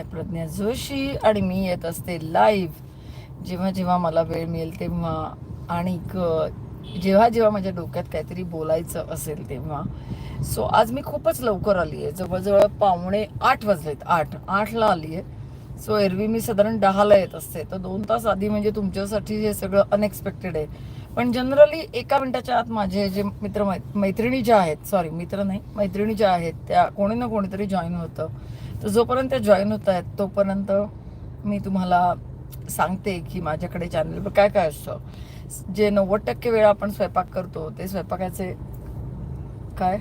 आहे प्रज्ञा जोशी आणि मी येत असते लाईव्ह जेव्हा जेव्हा मला वेळ मिळेल तेव्हा. आणि जेव्हा जेव्हा माझ्या डोक्यात काहीतरी बोलायचं असेल तेव्हा. सो आज मी खूपच लवकर आली आहे. जवळजवळ पावणे आठ वाजलेत. आठ आठला आली आहे. सो एरवी मी साधारण दहाला येत असते. तर दोन तास आधी म्हणजे तुमच्यासाठी हे सगळं अनएक्सपेक्टेड आहे. पण जनरली एका मिनिटाच्या आत माझे जे मित्र मै- मैत्रिणी ज्या आहेत सॉरी मित्र नाही मैत्रिणी ज्या आहेत त्या कोणी ना कोणीतरी जॉईन होतं. तर जोपर्यंत जॉईन होत आहेत तोपर्यंत मी तुम्हाला सांगते की माझ्याकडे चॅनलवर काय काय असतं. जे नव्वद टक्के वेळा आपण स्वयंपाक करतो ते स्वयंपाकाचे काय?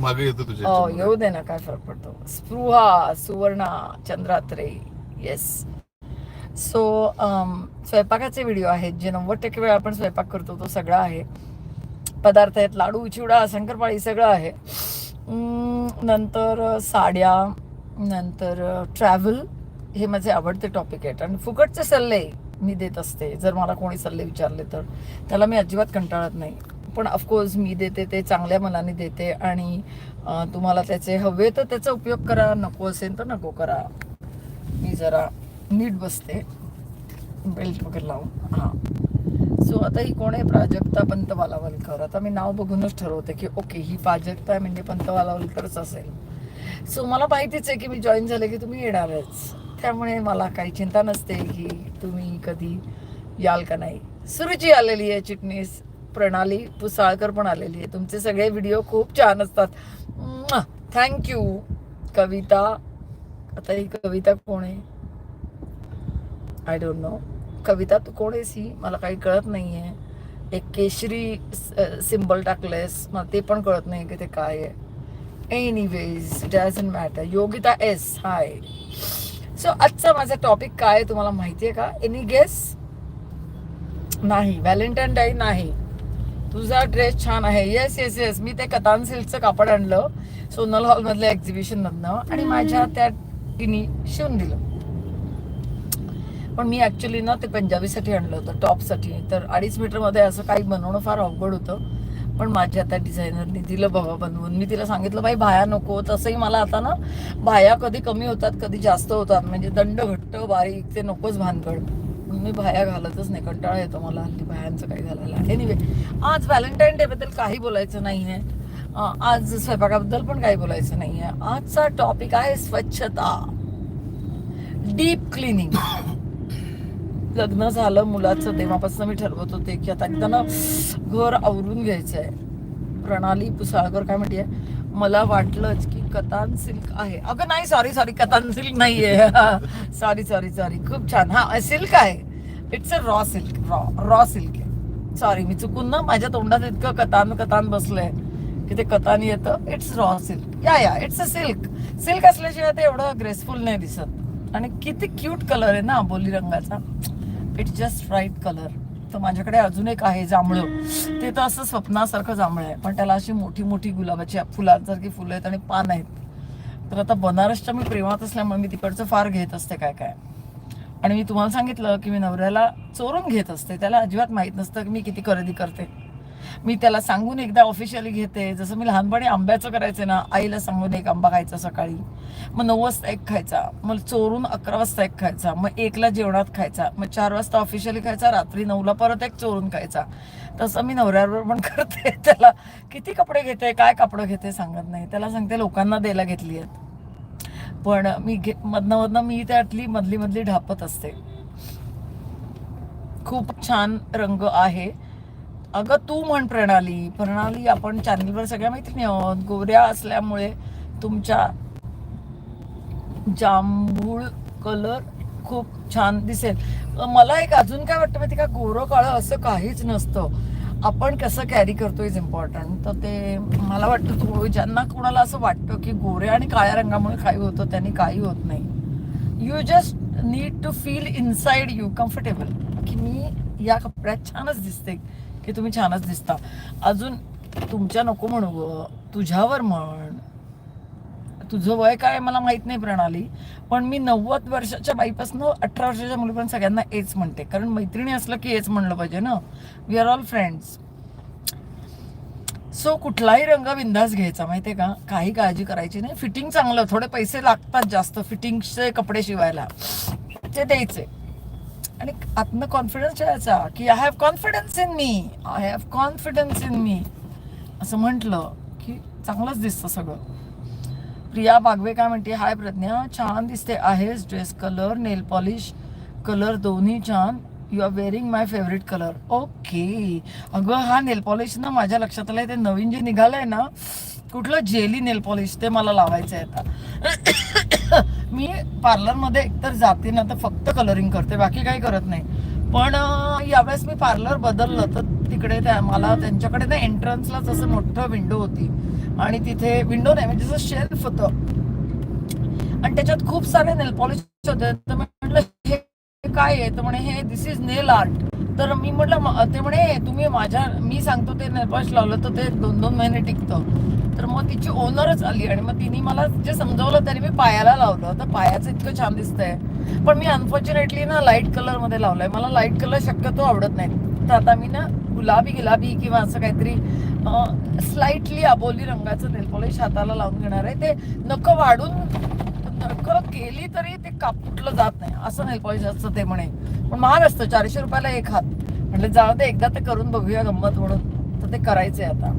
मागे येतो तुझ्या हो. येऊ दे ना काय फरक पडतो. स्पृहा सुवर्णा चंद्रात्रे येस सो स्वयंपाकाचे व्हिडिओ आहेत जे नव्वद टक्के वेळा आपण स्वयंपाक करतो तो सगळा आहे. पदार्थ आहेत लाडू चिवडा शंकरपाळी सगळं आहे. नंतर साड्या नंतर ट्रॅव्हल हे माझे आवडते टॉपिक आहेत. आणि फुकटचे सल्ले मी देत असते. जर मला कोणी सल्ले विचारले तर. त्याला मी अजिबात कंटाळत नाही. पण ऑफकोर्स मी देते ते चांगल्या मनाने देते. आणि तुम्हाला त्याचे हवे तर त्याचा उपयोग करा. नको असेल तर नको करा. मी जरा नीट बसते. बेल्ट वगैरे लावून. हां. सो आता ही कोण आहे? प्राजक्ता पंत वालावलकर आता मी नाव बघूनच ठरवते की ओके ही प्राजक्ता आहे म्हणजे पंत वालावलकरच असेल. सो मला माहितीच आहे की मी जॉईन झाले की तुम्ही येणारच. त्यामुळे मला काही चिंता नसते की तुम्ही कधी याल का नाही. सुरुची आलेली आहे चिटणीस प्रणाली पुसाळकर पण आलेली आहे. तुमचे सगळे व्हिडिओ खूप छान असतात. थँक्यू कविता आता ही कविता कोण आहे? आय डोंट नो कविता तू कोण आहेस ही? मला काही कळत नाही आहे एक केशरी सिम्बल टाकलंयस. मला ते पण कळत नाही की ते काय आहे. Anyways doesn't matter Yogita S hi so आजचा माझा टॉपिक काय आहे तुम्हाला माहिती आहे का? एनी गेस नाही. व्हॅलेंटाईन डे नाही. तुझा ड्रेस छान आहे. येस येस येस मी ते कतान सिल्कचं कापड आणलं. सोनल हॉल मधल्या एक्झिबिशन मधनं आणि माझ्या त्या तिने शिवून दिलं. पण मी ऍक्च्युली ना ते पंजाबीसाठी आणलं होतं टॉपसाठी. तर अडीच मीटरमध्ये असं काही बनवणं फार अवघड होतं. पण माझ्या त्या डिझायनरने दिलं बाबा बनवून. मी तिला सांगितलं बाई भाया नको. तसंही मला आता ना भाया कधी कमी होतात कधी जास्त होतात. म्हणजे दंड घट्ट बारीक ते नकोच भानगड. म्हणून मी भाया घालतच नाही. कंटाळा येतो मला हल्ली भायांचं काही घालायला. एनिवे आज व्हॅलेंटाईन डेबद्दल काही बोलायचं नाही आहे आज स्वयंपाकाबद्दल पण काही बोलायचं नाही आहे आजचा टॉपिक आहे स्वच्छता. डीप क्लिनिंग लग्न झालं मुलाचं तेव्हापासून मी ठरवत होते की आता एकदा ना घर आवरून घ्यायचं आहे प्रणाली पुसाळकर काय म्हणते मला वाटलंच की कतान सिल्क आहे. अगं नाही सॉरी सॉरी कतान सिल्क नाहीये. सॉरी सॉरी सॉरी खूप छान. हा सिल्क आहे. It's a raw silk raw raw silk आहे. सॉरी मी चुकून ना माझ्या तोंडात इतकं कतान कतान बसलंय की ते कतान येतं. इट्स रॉ सिल्क या या इट्स अ सिल्क सिल्क असल्याशिवाय ते एवढं ग्रेसफुल नाही दिसत. आणि किती क्यूट कलर आहे ना बोली रंगाचा. इट्स जस्ट राईट कलर तर माझ्याकडे अजून एक आहे जांभळं. ते तर असं स्वप्नासारखं जांभळं आहे. पण त्याला अशी मोठी मोठी गुलाबाची फुलांसारखी फुलं आहेत आणि पान आहेत. तर आता बनारसच्या मी प्रेमात असल्यामुळे मी तिकडचं फार घेत असते काय काय. आणि मी तुम्हाला सांगितलं की मी नवऱ्याला चोरून घेत असते. त्याला अजिबात माहीत नसतं की मी किती खरेदी करते. मी त्याला सांगून एकदा ऑफिशियली घेते. जसं मी लहानपणी आंब्याचं करायचे ना आईला सांगून एक आंबा खायचा सकाळी. मग नऊ वाजता एक खायचा. मग चोरून अकरा वाजता एक खायचा. मग एकला जेवणात खायचा. मग चार वाजता ऑफिशियली खायचा. रात्री नऊला परत एक चोरून खायचा. तसं मी नवऱ्याबरोबर पण करते. त्याला किती कपडे घेते काय कपडे घेते सांगत नाही. त्याला सांगते लोकांना द्यायला घेतली आहेत. पण मी घे मधनं मधनं मी त्यातली मधली मधली ढापत असते. खूप छान रंग आहे. अगं तू म्हण प्रणाली. प्रणाली आपण चॅनलवर सगळ्या मैत्रिणी आहोत. गोऱ्या असल्यामुळे तुमच्या जांभूळ कलर खूप छान दिसेल. मला एक अजून काय वाटतं माहिती का? गोरं काळं असं काहीच नसतं. आपण कसं कॅरी करतो इज इम्पॉर्टंट तर ते मला वाटतं तो ज्यांना कोणाला असं वाटतं की गोऱ्या आणि काळ्या रंगामुळे काही होतं त्यांनी काही होत नाही. You just need to feel inside you comfortable की मी या कपड्यात छानच दिसते. की तुम्ही छानच दिसता. अजून तुमच्या नको म्हणू तुझ्यावर म्हण. तुझं वय काय मला माहीत नाही प्रणाली पण मी नव्वद वर्षाच्या बाईपासून अठरा वर्षाच्या मुलीपर्यंत सगळ्यांना एच म्हणते. कारण मैत्रिणी असलं की एच म्हणलं पाहिजे ना. We are all friends so कुठलाही रंग बिंदास घ्यायचा माहितीये का? काही काळजी करायची नाही. फिटिंग चांगलं थोडे पैसे लागतात जास्त. फिटिंगचे कपडे शिवायला. ते द्यायचे. आणि आत्म कॉन्फिडन्स ठेवायचा की I have confidence in me I have confidence in me असं म्हटलं की चांगलंच दिसतं सगळं. प्रिया बागवे काय म्हणते? हाय प्रज्ञा छान दिसते. आहेस. Dress colour nail polish colour दोन्ही छान. You are wearing my favourite colour okay अगं हा नेल पॉलिश ना माझ्या लक्षात आलंय ते नवीन जे निघालंय ना कुठलं जेली नेल पॉलिश ते मला लावायचं आहे आता. पार्लरमध्ये एकतर जाते ना तर फक्त कलरिंग करते बाकी काही करत नाही. पण यावेळेस मी पार्लर बदललं तर तिकडे त्या मला त्यांच्याकडे ना एंट्रन्सलाच असं मोठं विंडो होती. आणि तिथे विंडो नाही म्हणजे जसं शेल्फ होतं. आणि त्याच्यात खूप सारे नेल पॉलिश होते. तर म्हटलं हे काय आहे? तर म्हणे हे दिस इज नेल आर्ट तर मी म्हटलं ते म्हणे तुम्ही माझ्या मी सांगतो ते नेल पॉलिश लावलं तर ते दोन दोन महिने टिकतं. तर मग तिची ओनरच आली आणि मग तिने मला जे समजवलं त्याने मी पायाला लावलं. तर पायाचं इतकं छान दिसतंय. पण मी अनफॉर्च्युनेटली ना लाइट कलरमध्ये लावलंय. मला लाइट कलर शक्यतो आवडत नाही. तर आता मी ना गुलाबी गुलाबी किंवा असं काहीतरी स्लाइटली अबोली रंगाचं नेल पॉलिश हाताला लावून घेणार आहे. ते नखं वाढून नखं केली तरी ते कापुटलं जात नाही. असं नेल पॉलिश असतं ते म्हणे. पण महाग असतं. चारशे रुपयाला एक हात. म्हटलं जाऊ दे एकदा ते करून बघूया गंमत म्हणून. तर ते करायचंय आता.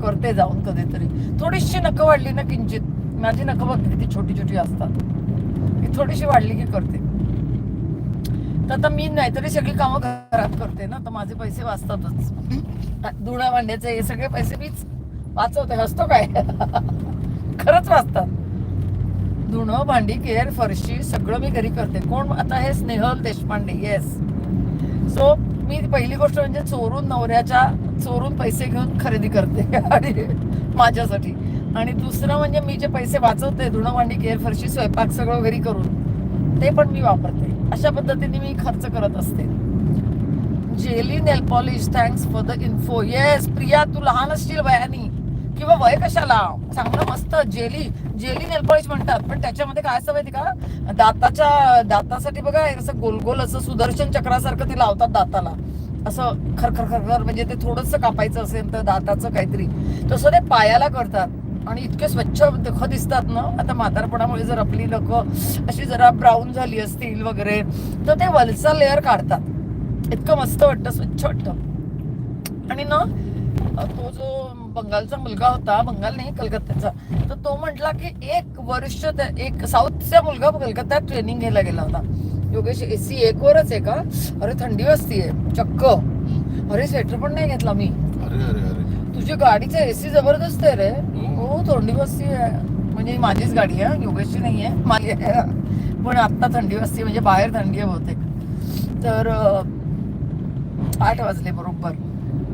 करते जाऊन कधीतरी. थोडीशी नखं वाढली ना किंचित. माझी नखं बघ किती छोटी छोटी असतात. मी थोडीशी वाढली की करते. तर आता मी नाहीतरी सगळी कामं घरात करते ना. तर माझे पैसे वाचतातच. धुणं भांड्याचे हे सगळे पैसे मीच वाचवते. हसतो काय? खरंच वाचतात. धुणं भांडी केअर फरशी सगळं मी घरी करते. कोण? आता हे स्नेहल देशपांडे. येस सो मी पहिली गोष्ट म्हणजे चोरून नवऱ्याच्या चोरून पैसे घेऊन खरेदी करते आणि माझ्यासाठी. आणि दुसरं म्हणजे मी जे पैसे वाचवते धुणंभांडी भांडी फरशी स्वयंपाक सगळं घरी करून ते पण मी वापरते. अशा पद्धतीने मी खर्च करत असते. Jelly nail polish thanks for the info yes Priya तू लहान असशील वयानी किंवा वय कशाला? चांगलं मस्त जेली जेली नेल पॉलिश म्हणतात. पण त्याच्यामध्ये काय असं माहिती का? दाताच्या दातासाठी बघा असं गोलगोल असं सुदर्शन चक्रासारखं ते लावतात दाताला. असं खरखर खरखर म्हणजे ते थोडस कापायचं असेल तर दाताचं काहीतरी. तसं ते पायाला करतात. आणि इतके स्वच्छ नख दिसतात ना आता म्हातारपणामुळे जर आपली लोक अशी जरा ब्राऊन झाली असतील वगैरे तर ते वलचा लेअर काढतात. इतकं मस्त वाटतं स्वच्छ वाटतं. आणि ना तो जो बंगालचा मुलगा होता बंगाल नाही कलकत्त्याचा. तर तो म्हटला की एक वर्ष त्या- एक साऊथचा मुलगा कलकत्त्यात ट्रेनिंग घ्यायला गेला होता. योगेश एसी एक वरच आहे का? अरे थंडी वाजतीये चक्क. अरे स्वेटर पण नाही घेतला मी. अरे अरे अरे. तुझी गाडीचा एसी जबरदस्त आहे रे. हो. हो थंडी वाजती आहे. म्हणजे माझीच गाडी आहे योगेशची नाही आहे माझी आहे पण आत्ता थंडी वाजते म्हणजे बाहेर थंडी आहे बहुतेक. तर आठ वाजले बरोबर.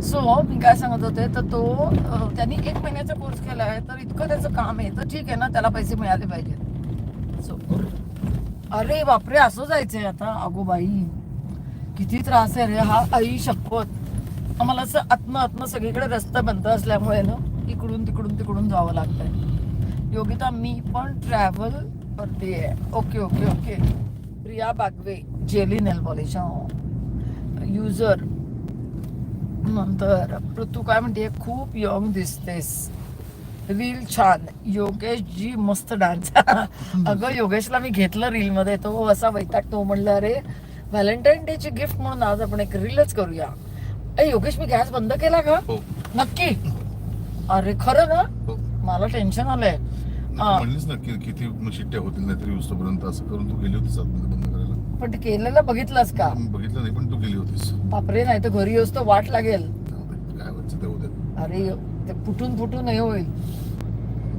सो मी काय सांगत होते तर तो त्यांनी एक महिन्याचा कोर्स केला आहे तर इतकं त्याचं काम आहे तर ठीक आहे ना त्याला पैसे मिळाले पाहिजेत. सो अरे बापरे असं जायचंय आता. अगो बाई किती त्रास आहे रे हा आई शपथ. आम्हाला असं आत्म आत्म सगळीकडे रस्ता बंद असल्यामुळे ना इकडून तिकडून तिकडून जावं लागतंय. योगिता मी पण ट्रॅव्हल करते okay okay okay Priya Bagwe jelly nail polish user नंतर ऋतू काय म्हणते खूप यंग दिसतेस. रील छान. योगेश जी मस्त डान्स अगं योगेशला मी घेतलं रील मध्ये. तो असा वैताग तो म्हणलं अरे व्हॅलेंटाईन डे ची गिफ्ट म्हणून आज आपण एक रीलच करूया. ए योगेश मी गॅस बंद केला का? हो. नक्की. अरे खरं ना? हो. मला टेन्शन आलंय. नाही, हा. तू म्हणलीस ना की किती मग शिट्ट्या होतील नाहीतरी असं करून तू गेली करायला पण ते केलेलं बघितलंस का? बघितलं नाही पण तू गेली होतीस. बापरे नाही तर घरी असतो वाट लागेल. काय व्हायचं ते उद्या अरे ते फुटून फुटून हे होईल.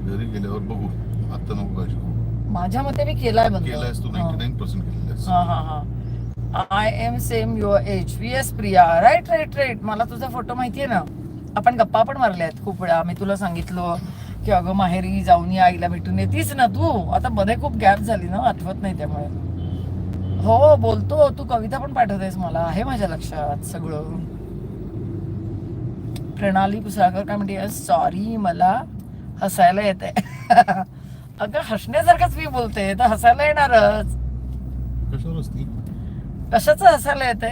घरी गेल्यावर बघू आता नको काळजी करू माझ्या मते मी केलाय बंद. केलायस तू हा. नाईन्टी नाईन पर्सेंट हा हा हा. I am same your age V S Priya right right right मला तुझा फोटो माहितीये ना? आपण गप्पा पण मारल्या आहेत खूप वेळा. मी तुला सांगितलं की अगं माहेरी जाऊन या आईला भेटून येतीस ना तू. आता मध्ये खूप गॅप झाली ना? आठवत नाही त्यामुळे. हो बोलतो. तू कविता पण पाठवतेस मला. आहे माझ्या लक्षात सगळं. प्रणाली पुसाकर काय म्हणते सॉरी मला हसायला येते अगं हसण्यासारखंच मी बोलते. तर हसायला येणारच. कशाच हसायला येते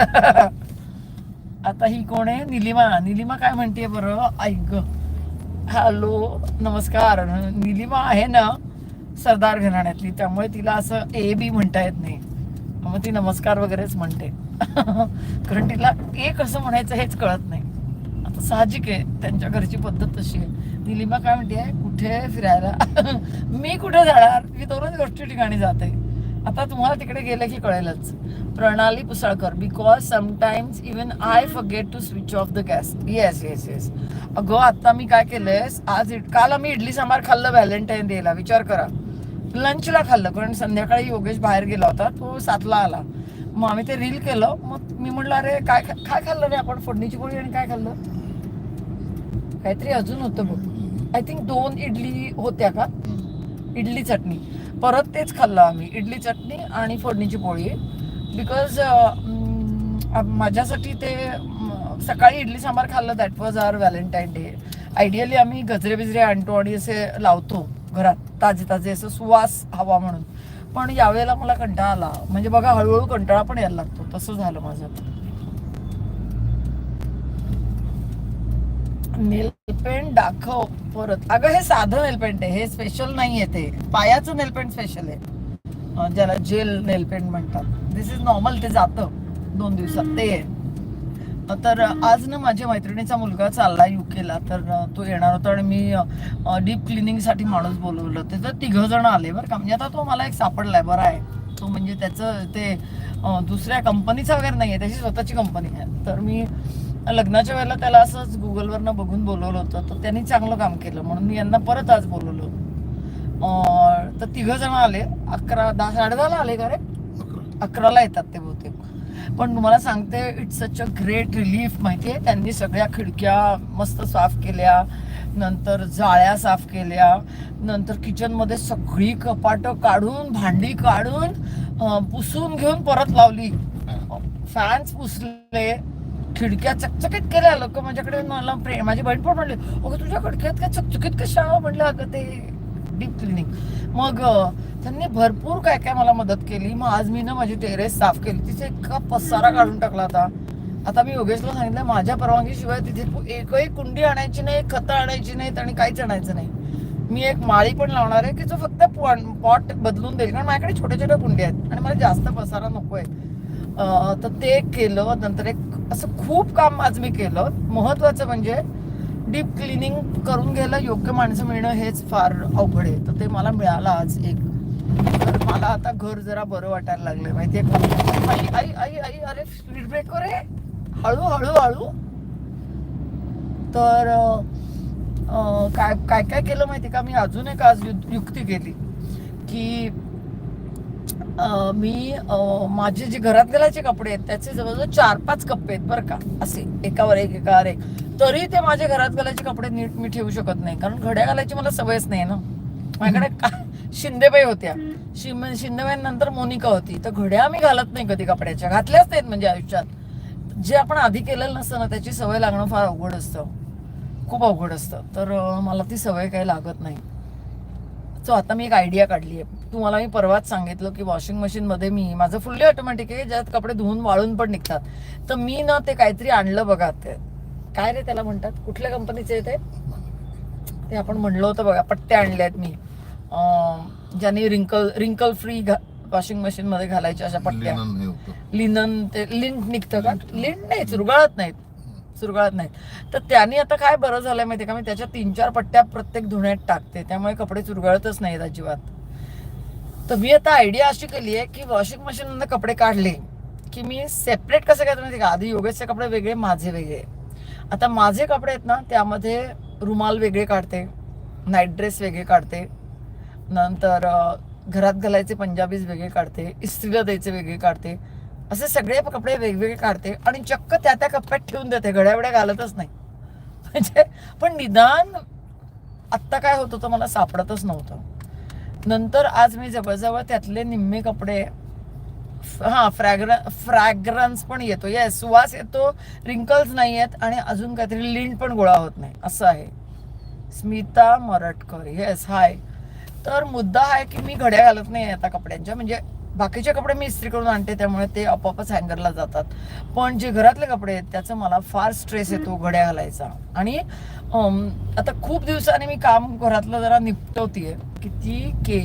आता ही कोण आहे? निलिमा. निलिमा काय म्हणते बरं? ऐक हॅलो नमस्कार. निलिमा आहे ना? सरदार घराण्यातली त्यामुळे तिला असं ए बी म्हणता येत नाही. मग ती नमस्कार वगैरेच म्हणते. कारण तिला ए कसं म्हणायचं हेच कळत नाही. आता साहजिक आहे त्यांच्या घरची पद्धत तशी आहे. निलिमा काय म्हणते कुठे फिरायला? मी कुठे जाणार? मी दोनच गोष्टी ठिकाणी जाते. आता तुम्हाला तिकडे गेलं की कळेलच. Pranali Pusalkar because sometimes even I forget to switch off the gas yes yes yes अगं आत्ता मी काय केलंयस? आज इट काल आम्ही इडली सांबार खाल्लं व्हॅलेंटाईन डेला. विचार करा. लंचला खाल्लं कारण संध्याकाळी योगेश बाहेर गेला होता तो सातला आला. मग आम्ही ते रील केलं मग मी म्हटलं अरे काय खा- काय खाल्लं रे आपण? फोडणीची पोळी आणि काय खाल्लं? काहीतरी अजून होतं बघ. आय थिंक दोन इडली होत्या का? इडली चटणी. परत तेच खाल्लं आम्ही. इडली चटणी आणि फोडणीची पोळी. बिकॉज माझ्यासाठी ते सकाळी इडली सांबार खाल्लं that was our Valentine Day ideally आम्ही गजरे बिजरे आणतो आणि असे लावतो. घरात ताजे ताजे असं सुवास हवा म्हणून. पण यावेळेला मला कंटाळा आला. म्हणजे बघा हळूहळू कंटाळा पण यायला लागतो. तसं झालं माझं. नेलपेंट दाखव परत. अगं हे साधं नेलपेंट आहे. हे स्पेशल नाही आहे ते. पायाचं नेलपेंट स्पेशल आहे. ज्याला जेल नेलपेंट म्हणतात. दिस इज नॉर्मल ते जातं. दोन दिवसात. ते. आहे तर आज ना माझ्या मैत्रिणीचा मुलगा चालला युकेला तर तो येणार होता आणि मी डीप क्लिनिंगसाठी माणूस बोलवलं. होतं तर तिघ जण आले बरं का. म्हणजे आता तो मला एक सापडलाय. बरा आहे. तो म्हणजे त्याचं ते दुसऱ्या कंपनीचा वगैरे नाही आहे त्याची स्वतःची कंपनी आहे. तर मी लग्नाच्या वेळेला त्याला असंच गुगलवरनं बघून बोलवलं होतं. तर त्यांनी चांगलं काम केलं. म्हणून मी यांना परत आज बोलवलं. तर तिघ जण आले. अकरा दहा साडे दहाला आले का रे? अकरा. अकराला येतात ते पण तुम्हाला सांगते it's such a great relief माहितीये? त्यांनी सगळ्या खिडक्या मस्त साफ केल्या नंतर जाळ्या साफ केल्या नंतर किचनमध्ये सगळी कपाटं काढून भांडी काढून पुसून घेऊन परत लावली. फॅन्स पुसले खिडक्या चकचकीत केल्या. लोक माझ्याकडे मला प्रेम माझी बहीण पण म्हणली अगं तुझ्या खिडक्यात काय चकचकीत कशा? म्हटलं अगं ते डीप क्लिनिंग मग त्यांनी भरपूर काय काय मला मदत केली. मग आज मी ना माझी टेरेस साफ केली. तिथे इतका पसारा काढून टाकला होता. आता मी योगेशला सांगितलं माझ्या परवानगीशिवाय तिथे एकही कुंडी आणायची नाही खतं आणायची नाहीत आणि काहीच आणायचं नाही. मी एक माळी पण लावणार आहे की जो फक्त पॉट बदलून देईल. कारण माझ्याकडे छोट्या छोट्या कुंड्या आहेत आणि मला जास्त पसारा नको आहे तर ते केलं. नंतर एक असं खूप काम आज मी केलं. महत्वाचं म्हणजे डीप क्लिनिंग करून घ्यायला योग्य माणसं मिळणं हेच फार अवघड आहे. तर ते मला मिळालं आज एक. तर मला आता घर जरा बरं वाटायला लागलंय. माहितीये का? आई आई आई आई अरे स्पीड ब्रेकर आहे. हळू हळू हळू. तर काय काय काय केलं माहिती का? मी अजून एक आज यु- युक्ती केली. की मी माझे जे घरात घालायचे कपडे आहेत त्याचे जवळजवळ चार पाच कप्पे आहेत बरं का असे. एकावर एक एकावर एक. तरी ते माझे घरात घालायचे कपडे नीट मी ठेवू शकत नाही. कारण घड्या घालायची मला सवयच नाही ना. माझ्याकडे का- शिंदेबाई होत्या. शिम शिंदेबाईंनंतर मोनिका होती. तर घड्या मी घालत नाही कधी कपड्याच्या. घातल्याच नाहीत म्हणजे आयुष्यात. जे आपण आधी केलेलं नसतं ना त्याची सवय लागणं फार अवघड असतं. खूप अवघड असतं. तर मला ती सवय काही लागत नाही. सो आता मी एक आयडिया काढली आहे. तुम्हाला मी परवाच सांगितलं की वॉशिंग मशीनमध्ये मी माझं फुल्ली ऑटोमॅटिक आहे ज्यात कपडे धुवून वाळून पण निघतात. तर मी ना ते काहीतरी आणलं बघा ते काय रे त्याला म्हणतात? कुठल्या कंपनीचे ते? ते आपण म्हणलं होतं बघा पट्ट्या आणल्या आहेत मी. ज्याने wrinkle wrinkle free washing machine मध्ये घालायच्या अशा पट्ट्या. लिनन ते लिंट निघतं का? लिंट. नाही चुरगाळत नाहीत. चुरगाळत नाहीत. तर त्याने आता काय बरं झालंय माहिती का? मी त्याच्या तीन चार पट्ट्या प्रत्येक धुण्यात टाकते. त्यामुळे कपडे चुरगाळतच नाहीत अजिबात. तर मी आता आयडिया अशी केली आहे की वॉशिंग मशीन कपडे काढले की मी सेपरेट कसं काय माहिती का? आधी योगेशचे कपडे वेगळे माझे वेगळे. आता माझे कपडे आहेत ना त्यामध्ये रुमाल वेगळे काढते नाईट ड्रेस वेगळे काढते. नंतर घरात घालायचे पंजाबीज वेगळे काढते इस्त्रीला द्यायचे वेगळे काढते. असे सगळे कपडे वेगवेगळे काढते आणि चक्क त्या त्या कप्प्यात ठेवून देते घड्यावड्या घालतच नाही. म्हणजे पण निदान आत्ता काय होत होतं मला सापडतच नव्हतं. नंतर आज मी जवळजवळ त्यातले निम्मे कपडे हां फ्रॅग्र फ्रॅग्रन्स पण येतो. येस सुवास येतो रिंकल्स नाही आहेत आणि अजून काहीतरी लिंट पण गोळा होत नाही. असं आहे. स्मिता मराटकर. येस हाय तर मुद्दा आहे की मी घड्या घालत नाही आता कपड्यांच्या. म्हणजे बाकीचे कपडे मी इस्त्री करून आणते त्यामुळे ते आपोआपच हँगरला जातात. पण जे घरातले कपडे आहेत त्याचा मला फार स्ट्रेस येतो घड्या घालायचा. आणि आता खूप दिवसांनी मी काम घरातलं जरा निपटवतीये. किती के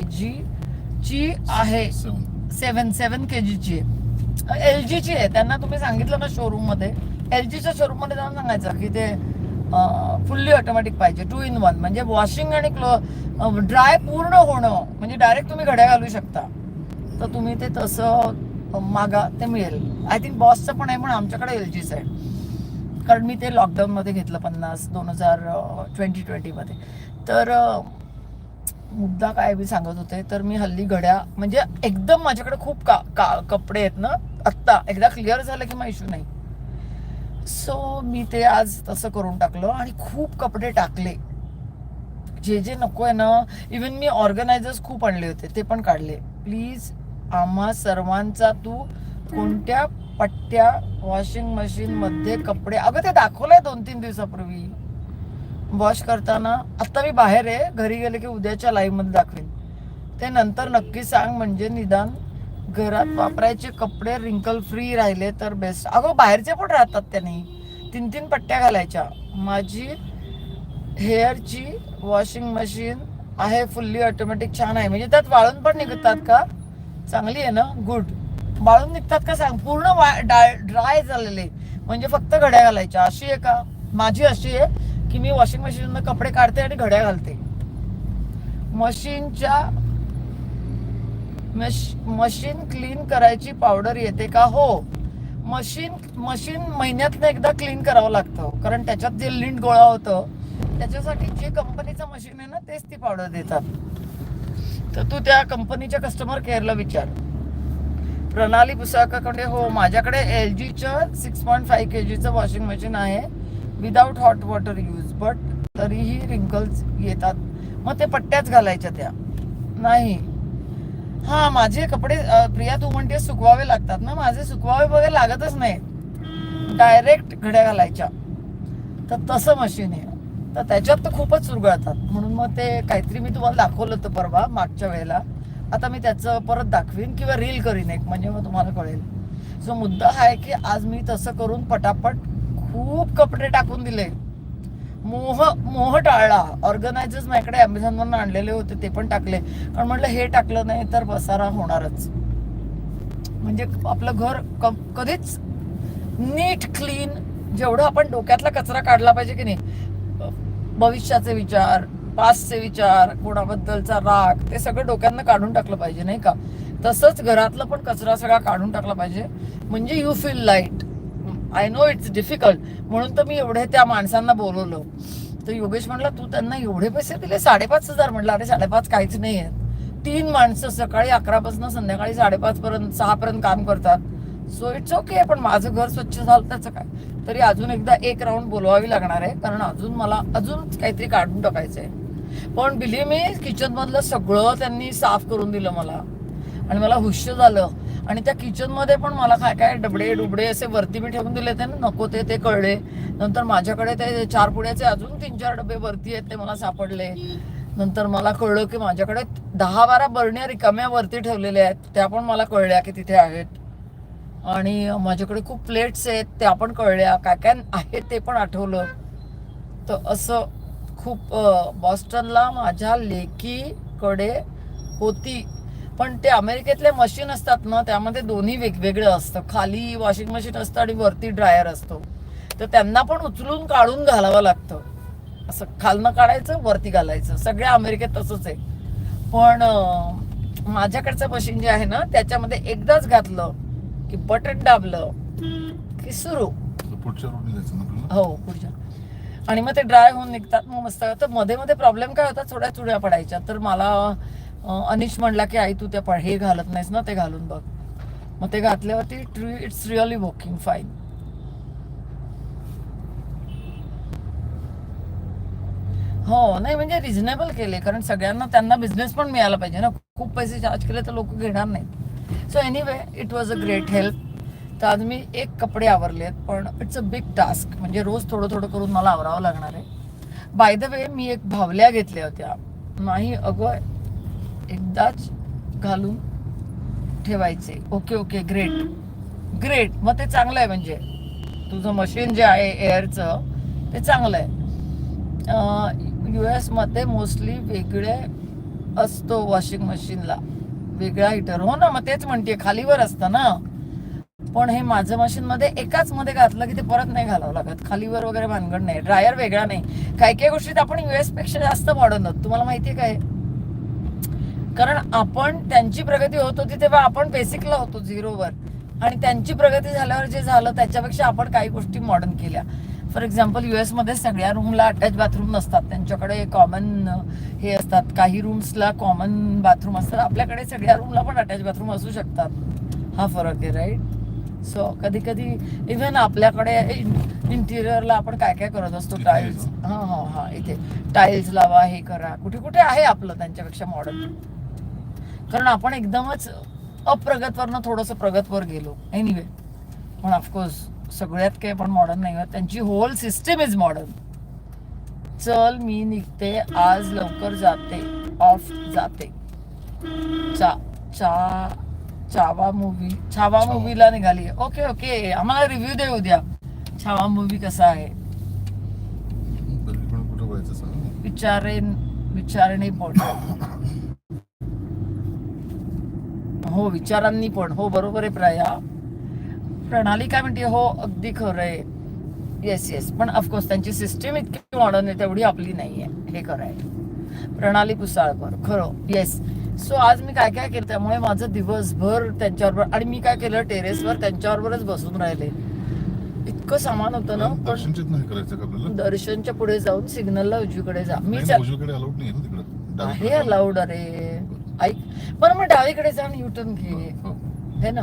ची आहे? सेवन सेवन सेवन के जीची आहे. एल जीची आहे. त्यांना तुम्ही सांगितलं ना शोरूममध्ये एल जीच्या शोरूममध्ये जाऊन सांगायचं की ते फुल्ली ऑटोमॅटिक पाहिजे. टू इन वन म्हणजे वॉशिंग आणि क्लो ड्राय पूर्ण होणं. म्हणजे डायरेक्ट तुम्ही घड्या घालू शकता. तर तुम्ही ते तसं मागा ते मिळेल. आय थिंक बॉसचं पण आहे पण आमच्याकडे एल जीचं आहे. कारण मी ते लॉकडाऊनमध्ये घेतलं पन्नास दोन हजार ट्वेंटी ट्वेंटीमध्ये तर मुद्दा काय मी सांगत होते तर मी हल्ली घड्या म्हणजे एकदम माझ्याकडे खूप का, का कपडे आहेत ना आत्ता. एकदा क्लिअर झालं की मग इश्यू नाही. सो मी ते आज तसं करून टाकलं आणि खूप कपडे टाकले. जे जे नको आहे ना इवन मी ऑर्गनायझर्स खूप आणले होते ते पण काढले. प्लीज आम्हा सर्वांचा तू कोणत्या पट्ट्या वॉशिंग मशीन मध्ये कपडे अगं ते दाखवलंय दोन तीन दिवसापूर्वी. वॉश करताना. आता मी बाहेर आहे. घरी गेले की उद्याच्या लाईव्हमध्ये दाखवेन. ते नंतर नक्की सांग म्हणजे निदान घरात वापरायचे कपडे रिंकल फ्री राहिले तर बेस्ट अगं बाहेरचे पण राहतात त्यांनी. तीन तीन पट्ट्या घालायच्या. माझी हेअरची वॉशिंग मशीन आहे फुल्ली ऑटोमॅटिक छान आहे. म्हणजे त्यात वाळून पण निघतात का? चांगली आहे ना? गुड बाळून निघतात का सांग? पूर्ण ड्राय झालेले. म्हणजे फक्त घड्या घालायच्या. अशी आहे का? माझी अशी आहे की मी वॉशिंग मशीन कपडे काढते आणि घड्या घालते. मशीनच्या मशीन क्लीन करायची पावडर येते का? हो. मशीन मशीन महिन्यातनं एकदा क्लीन करावं लागतं. कारण त्याच्यात जे लिंट गोळा होतं त्याच्यासाठी जे कंपनीचं मशीन आहे ना तेच ती पावडर देतात. तर तू त्या कंपनीच्या कस्टमर केअरला विचार. प्रणाली पुस्तकाकडे हो माझ्याकडे एल जीचं सिक्स पॉईंट फाईव्ह के जीचं वॉशिंग मशीन आहे. Without hot water use but तरीही रिंकल्स येतात. मग ते पट्ट्याच घालायच्या त्या. नाही. हा माझे कपडे प्रिया तू म्हणते सुकवावे लागतात ना? माझे सुकवावे वगैरे लागतच नाही डायरेक्ट घड्या घालायच्या. तर तसं मशीन आहे. तर त्याच्यात तर खूपच चुरगळतात. म्हणून मग ते काहीतरी मी तुम्हाला दाखवलं होतं परवा मागच्या वेळेला. आता मी त्याचं परत दाखवीन किंवा रील करीन एक म्हणजे मग तुम्हाला कळेल. सो मुद्दा हा आहे की आज मी तसं करून पटापट खूप कपडे टाकून दिले. मोह मोह टाळला. ऑर्गनायझर्स माझ्याकडे अमेझॉनवरून आणलेले होते ते पण टाकले. कारण म्हटलं हे टाकलं नाही तर बसारा होणारच. म्हणजे आपलं घर क- कधीच नीट क्लीन जेवढं आपण डोक्यातला कचरा काढला पाहिजे की नाही भविष्याचे विचार पास्टचे विचार कोणाबद्दलचा राग ते सगळं डोक्यातनं काढून टाकलं पाहिजे नाही का? तसंच घरातलं पण कचरा सगळा काढून टाकला पाहिजे. म्हणजे you feel light I know it's difficult म्हणून तर मी एवढे त्या माणसांना बोलवलं. तर योगेश म्हणला तू त्यांना एवढे पैसे दिले? साडेपाच हजार. म्हटलं अरे साडेपाच काहीच नाही आहेत. तीन माणसं सकाळी अकरापासून संध्याकाळी साडेपाच पर्यंत सहा पर्यंत काम करतात. सो इट्स ओके पण माझं घर स्वच्छ झालं त्याचं काय? तरी अजून एकदा एक राऊंड बोलवावी लागणार आहे. कारण अजून मला अजून काहीतरी काढून टाकायचं आहे पण बिली मी किचन मधलं सगळं त्यांनी साफ करून दिलं मला. आणि मला हुश्य झालं. आणि त्या किचनमध्ये पण मला काय काय डबडे डुबडे असे वरती मी ठेवून दिले ते नको ते ते कळले. नंतर माझ्याकडे ते चार पुड्याचे अजून तीन चार डबे वरती आहेत ते मला सापडले. नंतर मला कळलं की माझ्याकडे दहा बारा बरण्या रिकाम्या वरती ठेवलेल्या आहेत. त्या पण मला कळल्या की तिथे आहेत. आणि माझ्याकडे खूप प्लेट्स आहेत त्या पण कळल्या काय काय आहेत ते पण आठवलं. तर असं खूप बॉस्टनला माझ्या लेकीकडे होती. पण ते अमेरिकेतले मशीन असतात ना त्यामध्ये दोन्ही वेगवेगळं असतं. खाली वॉशिंग मशीन असतं आणि वरती ड्रायर असतो. तर त्यांना पण उचलून काढून घालावं लागतं. असं खालनं काढायचं वरती घालायचं. सगळ्या अमेरिकेत तसंच आहे. पण माझ्याकडचं मशीन जे आहे ना त्याच्यामध्ये एकदाच घातलं. की बटन दाबलं की सुरू. पुढच्या रोडने जायचं ना आपल्याला हो पुढच्या. आणि मग ते ड्राय होऊन निघतात मग मस्त. तर मध्ये मध्ये प्रॉब्लेम काय होता? थोड्या चुड्या पडायच्या. तर मला अं, अनिश म्हणला की आई तू ते प- हे घालत नाहीस ना ते घालून बघ. मग ते घातल्यावरती इट्स रिअली वर्किंग फाईन हो नाही म्हणजे रिझनेबल केले. कारण सगळ्यांना त्यांना बिझनेस पण मिळाला पाहिजे ना. खूप पैसे चार्ज केले तर लोक घेणार नाहीत. So anyway it was a great help तर आज मी एक कपडे आवरलेत पण इट्स अ बिग टास्क म्हणजे रोज थोडं थोडं करून मला आवरावं लागणार आहे. बाय द वे मी एक भावल्या घेतल्या होत्या. नाही अगं एकदाच घालून ठेवायचे. ओके ओके ग्रेट ग्रेट मग ते चांगलं आहे म्हणजे. तुझं मशीन जे आहे एअरचं ते चांगलं आहे. यू एसमध्ये मोस्टली वेगळे असतो वॉशिंग मशीनला वेगळा हिटर हो ना मग तेच म्हणते खालीवर असतं ना. पण हे माझं मशीन मध्ये एकाच मध्ये घातलं की ते परत नाही घालावं लागत. खालीवर वगैरे भानगड नाही. ड्रायर वेगळा नाही. काही काही गोष्टीत आपण युएसपेक्षा जास्त मॉडर्न आहोत. तुम्हाला माहितीये काय? कारण आपण त्यांची प्रगती होत होती तेव्हा आपण बेसिकला होतो झिरोवर आणि त्यांची प्रगती झाल्यावर जे झालं त्याच्यापेक्षा आपण काही गोष्टी मॉडर्न केल्या. फॉर एक्झाम्पल युएसमध्ये सगळ्या रूमला अटॅच बाथरूम नसतात. त्यांच्याकडे कॉमन हे असतात. काही रूम्सला कॉमन बाथरूम असतात. आपल्याकडे सगळ्या रूमला पण अटॅच बाथरूम असू शकतात. हा फरक आहे राईट सो कधी कधी इव्हन आपल्याकडे इंटिरियरला आपण काय काय करत असतो? टाईल्स हा हा हा. इथे. टाईल्स लावा हे करा. कुठे कुठे आहे आपलं त्यांच्यापेक्षा मॉडर्न कारण आपण एकदमच अप्रगतवरनं थोडंसं प्रगतवर गेलो. एनिवे पण ऑफकोर्स सगळ्यात काही पण मॉडर्न नाही आहोत. त्यांची होल सिस्टीम इज मॉडर्न चल मी निघते. आज लवकर जाते. ऑफ जाते. चा चा चावा मूवी छावा. मूवीला निघाली. ओके ओके आम्हाला रिव्ह्यू दे उद्या. छावा मूवी कसा आहे? विचारेन विचारणे पण. हो विचारांनी पण. हो बरोबर आहे प्रया. प्रणाली काय म्हणते हो अगदी खरं आहे. येस येस पण ऑफकोर्स त्यांची सिस्टीम इतकी मॉडर्न आहे तेवढी आपली नाही आहे हे खरं आहे. प्रणाली पुसाळकर खरं. येस सो आज मी काय काय केलं त्यामुळे माझं दिवसभर त्यांच्याबरोबर आणि मी काय केलं टेरेसवर त्यांच्याबरोबरच बसून राहिले. इतकं सामान होतं ना पण दर्शनच्या पुढे जाऊन सिग्नलला उजवीकडे जा. मी उजवीकडे अलाउड अरे. ऐक. पण मग डावीकडे जा आणि युटर्न घे. हो, हे ना?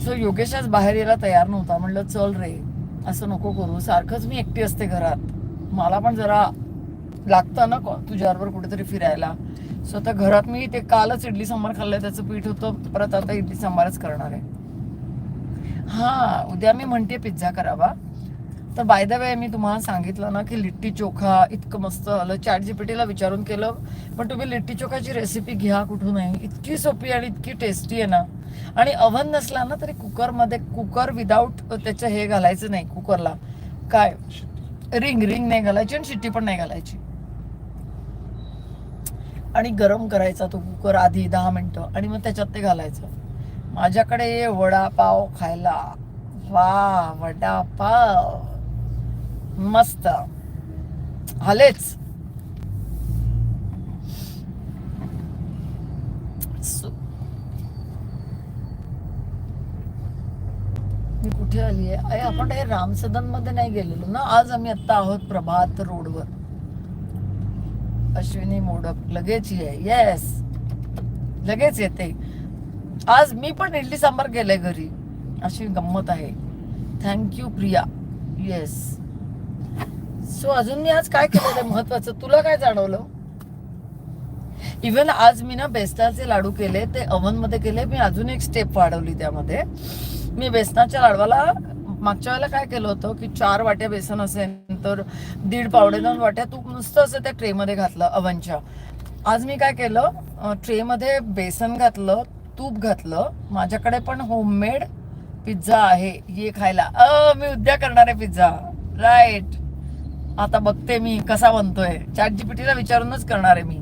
सो योगेश आज बाहेर यायला तयार नव्हता म्हणलं चल रे असं नको करू. सारखंच मी एकटी असते घरात. मला पण जरा लागतं ना को- तुझ्याबरोबर कुठेतरी फिरायला. सो आता घरात मी ते कालच इडली सांबार खाल्लं त्याचं पीठ होतं. परत आता इडली सांबारच करणार आहे. हा उद्या मी म्हणते पिझ्झा करावा. तर बाय द वे मी तुम्हाला सांगितलं ना की लिट्टी चोखा इतकं मस्त आलं. चॅट जीपीटीला विचारून केलं. पण तुम्ही लिट्टी चोखाची रेसिपी घ्या कुठून आहे इतकी सोपी आणि इतकी टेस्टी आहे ना. आणि अव्हन नसला ना तरी कुकरमध्ये कुकर विदाऊट त्याचं हे घालायचं नाही कुकरला. काय? रिंग रिंग नाही घालायची आणि शिट्टी पण नाही घालायची. आणि गरम करायचा तो कुकर आधी दहा मिनिटं आणि मग त्याच्यात ते घालायचं. माझ्याकडे वडापाव खायला. वा वडापाव. मस्त. आलेच सु- मी कुठे आली आहे? अरे आपण हे रामसदनमध्ये नाही गेलेलो ना? आज आम्ही आता आहोत प्रभात रोडवर. अश्विनी मोडक लगेच ये. येस लगेच येते. आज मी पण इडली सांबार गेले घरी. अशी गंमत आहे. थँक्यू प्रिया. येस सो अजून मी आज काय केलेलं आहे महत्वाचं? तुला काय जाणवलं? इवन आज मी ना बेसनाचे लाडू केले ते अवनमध्ये केले मी अजून एक स्टेप वाढवली त्यामध्ये. मी बेसनाच्या लाडवाला मागच्या वेळेला काय केलं होतं की चार वाट्या बेसन असेल तर दीड पावणे दोन वाट्या तूप नुसतं असं त्या ट्रेमध्ये घातलं अवनच्या. आज मी काय केलं ट्रेमध्ये बेसन घातलं तूप घातलं. माझ्याकडे पण होममेड पिझ्झा आहे ये खायला. अ मी उद्या करणार आहे पिझ्झा राईट आता बघते मी कसा बनतोय. चॅट जीपीटीला विचारूनच करणार आहे मी.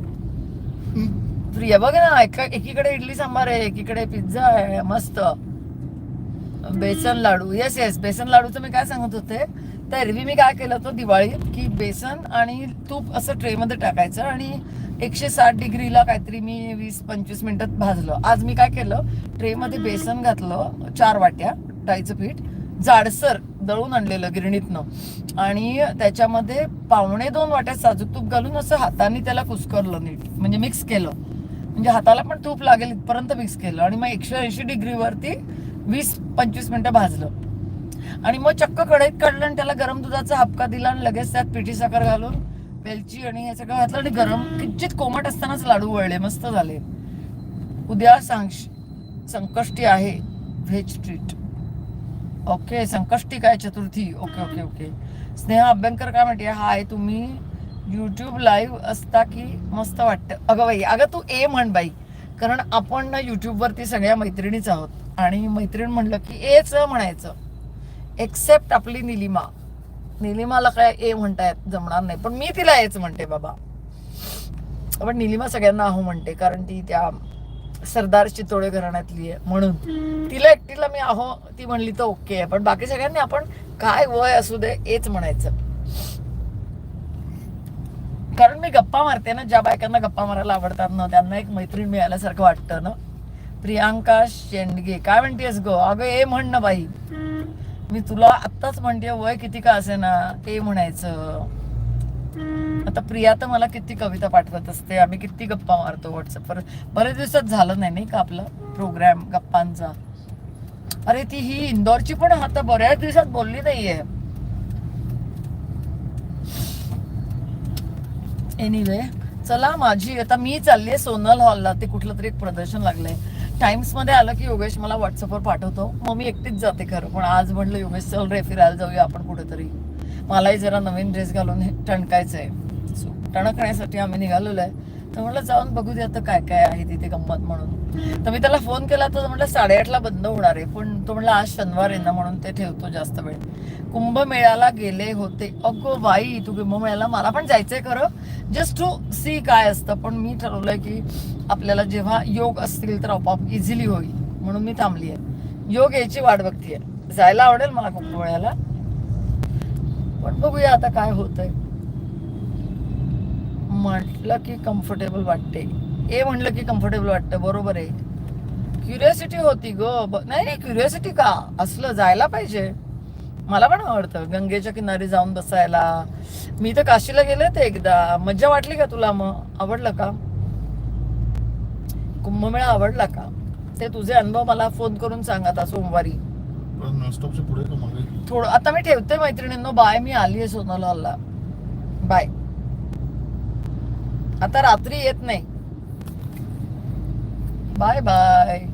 प्रिया बघ ना एका एकीकडे इडली सांबार आहे एकीकडे पिझ्झा आहे मस्त. बेसन लाडू. येस येस बेसन लाडूचं मी काय सांगत होते तर एरवी मी काय केलं होतं दिवाळीत की बेसन आणि तूप असं ट्रेमध्ये टाकायचं आणि एकशे साठ डिग्रीला काहीतरी मी वीस पंचवीस मिनिटात भाजलं. आज मी काय केलं ट्रेमध्ये बेसन घातलं चार वाट्या डाळीचं पीठ जाडसर दळून आणलेलं गिरणीतनं. आणि त्याच्यामध्ये पावणे दोन वाट्या साजूक तूप घालून असं हाताने त्याला कुस्करलं नीट. म्हणजे मिक्स केलं. म्हणजे हाताला पण तूप लागेल इथपर्यंत मिक्स केलं. आणि मग एकशे ऐंशी डिग्रीवरती वीस पंचवीस मिनटं भाजलं. आणि मग चक्क कढईत काढलं आणि त्याला गरम दुधाचा हापका दिला आणि लगेच त्यात पिठी साखर घालून वेलची आणि हे सगळं घातलं आणि गरम किंचित कोमट असतानाच लाडू वळले. मस्त झाले. उद्या सांग संकष्टी आहे व्हेज ट्रीट ओके संकष्टी काय Chaturthi? Okay okay okay. Sneha Abhyankar काय म्हणते? हाय तुम्ही युट्यूब लाईव्ह असता की मस्त वाटतं? अगं बाई अगं तू ए म्हण बाई कारण आपण ना युट्यूबवरती सगळ्या मैत्रिणीच आहोत. आणि मैत्रीण म्हणलं की एच म्हणायचं. एक्सेप्ट आपली निलिमा. निलिमाला काय ए म्हणतायत जमणार नाही. पण मी तिला एच म्हणते बाबा. पण निलिमा सगळ्यांना अहो म्हणते कारण ती त्या सरदार चितोळे घराण्यातली आहे. म्हणून तिला एकटीला मी अहो ती म्हणली तर ओके आहे. पण बाकी सगळ्यांनी आपण काय वय असू दे एच म्हणायचं. कारण मी गप्पा मारते ना ज्या बायकांना गप्पा मारायला आवडतात ना त्यांना एक मैत्रीण मिळाल्यासारखं वाटतं ना. प्रियांका शेंडगे. काय म्हणतेस गो? अगं ए म्हण ना बाई. मी तुला आत्ताच म्हणते वय किती का असे ना ते म्हणायचं. आता प्रिया तर मला किती कविता पाठवत असते. आम्ही किती गप्पा मारतो व्हॉट्सअपवर बरेच दिवसात झालं नाही नाही का आपलं प्रोग्राम गप्पांचा? अरे ती ही इंदोरची पण आता बऱ्याच दिवसात बोलली नाहीये. एनिवे चला माझी आता मी चालली सोनल हॉलला ते कुठलं तरी एक प्रदर्शन लागलंय. टाइम्समध्ये आलं की योगेश मला व्हॉट्सअपवर पाठवतो. मग मी एकटीच जाते खरं पण आज म्हटलं योगेश चल रे फिरायला जाऊया आपण कुठेतरी. मलाही जरा नवीन ड्रेस घालून टणकायचं टणकायचंय. टणकण्यासाठी आम्ही निघालेलो आहे. तर म्हटलं जाऊन बघू दे आता काय काय आहे तिथे गंमत म्हणून. तर मी त्याला फोन केला तर म्हटलं साडेआठला बंद होणार आहे. पण तो म्हटलं आज शनिवार आहे ना म्हणून ते ठेवतो जास्त वेळ. कुंभमेळ्याला गेले होते. अगो बाई तू कुंभमेळ्याला मला पण जायचंय खरं. जस्ट टू सी काय असतं. पण मी ठरवलंय की आपल्याला जेव्हा योग असतील तर आपोआप इझिली होईल. म्हणून मी थांबली आहे. योग यायची वाट बघतीये. जायला आवडेल मला कुंभमेळ्याला. पण बघूया आता काय होतंय. म्हटलं की कम्फर्टेबल वाटते. ए म्हणलं की कम्फर्टेबल वाटतं बरोबर आहे. क्युरियोसिटी होती ग. नाही नाही क्युरियोसिटी का? असलं जायला पाहिजे. मला पण आवडतं. गंगेच्या किनारी जाऊन बसायला. मी तर काशीला गेले ते एकदा. मज्जा वाटली का तुला मग? आवडलं का? कुंभमेळा आवडला का? ते तुझे अनुभव मला फोन करून सांग आता सोमवारी. थोडं आता मी ठेवते मैत्रिणींनो. बाय मी आली आहे सोनाला बाय आता रात्री येत नाही. Bye bye.